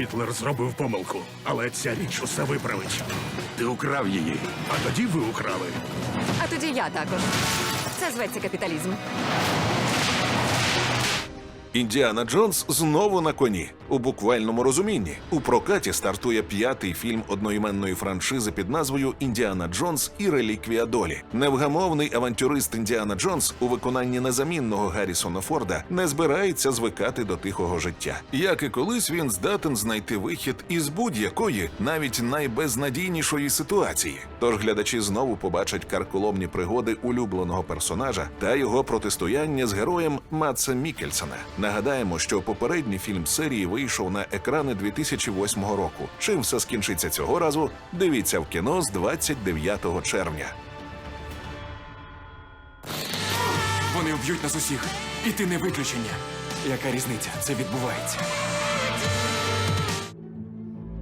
Гітлер зробив помилку, але ця річ усе виправить. Ти украв її, а тоді ви украли. А тоді я також. Це зветься капіталізм. Індіана Джонс знову на коні у буквальному розумінні. У прокаті стартує п'ятий фільм одноіменної франшизи під назвою Індіана Джонс і реліквія долі. Невгамовний авантюрист Індіана Джонс у виконанні незамінного Гаррісона Форда не збирається звикати до тихого життя. Як і колись він здатен знайти вихід із будь-якої, навіть найбезнадійнішої ситуації. Тож глядачі знову побачать карколомні пригоди улюбленого персонажа та його протистояння з героєм Матса Мікельсона. Нагадаємо, що попередній фільм серії вийшов на екрани 2008 року. Чим все скінчиться цього разу? Дивіться в кіно з 29 червня. Вони вб'ють нас усіх, і ти не виключення. Яка різниця? Це відбувається.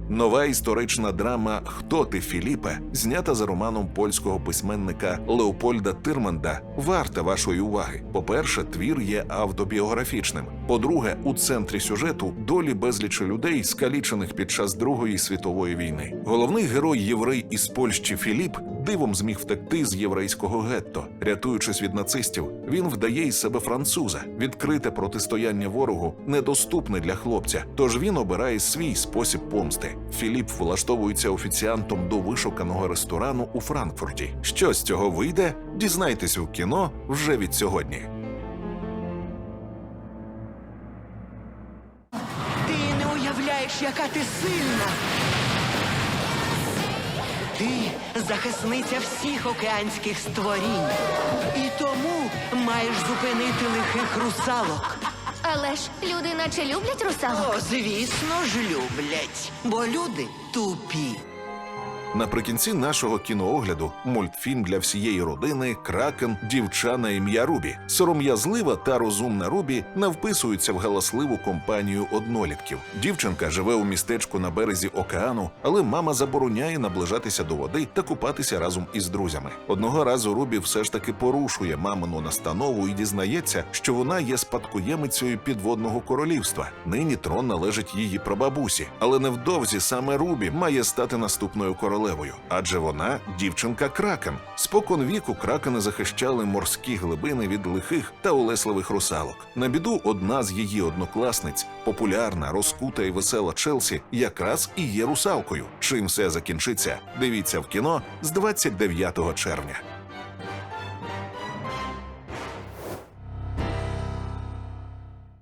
Нова історична драма Хто ти, Філіпе, знята за романом польського письменника Леопольда Тирманда, варта вашої уваги. По-перше, твір є автобіографічним. По-друге, у центрі сюжету долі безлічі людей, скалічених під час Другої світової війни. Головний герой єврей із Польщі Філіп дивом зміг втекти з єврейського гетто. Рятуючись від нацистів, він вдає із себе француза. Відкрите протистояння ворогу недоступне для хлопця, тож він обирає свій спосіб помсти. Філіп влаштовується офіціантом до вишуканого ресторану у Франкфурті. Що з цього вийде? Дізнайтесь у кіно вже від сьогодні. Уявляєш, яка ти сильна. Ти захисниця всіх океанських створінь. І тому маєш зупинити лихих русалок. Але ж люди наче люблять русалок. О, звісно ж, люблять. Бо люди тупі. Наприкінці нашого кіноогляду мультфільм для всієї родини Кракен Дівча на ім'я Рубі. Сором'язлива та розумна Рубі не вписується в галасливу компанію однолітків. Дівчинка живе у містечку на березі океану, але мама забороняє наближатися до води та купатися разом із друзями. Одного разу Рубі все ж таки порушує мамину настанову і дізнається, що вона є спадкоємицею підводного королівства. Нині трон належить її прабабусі, але невдовзі саме Рубі має стати наступною королевою, адже вона дівчинка кракен. Спокон віку кракени захищали морські глибини від лихих та улесливих русалок. На біду одна з її однокласниць, популярна, розкута і весела Челсі, якраз і є русалкою. Чим все закінчиться? Дивіться в кіно з 29 червня.